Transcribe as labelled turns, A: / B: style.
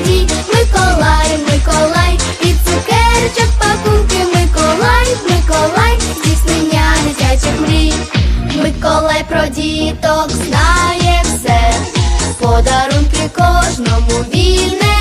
A: Миколай, Миколай, від цукерчок пакунки, Миколай, Миколай, здійснення дитячих мрій, Миколай про діток знає все, подарунки кожному вільне.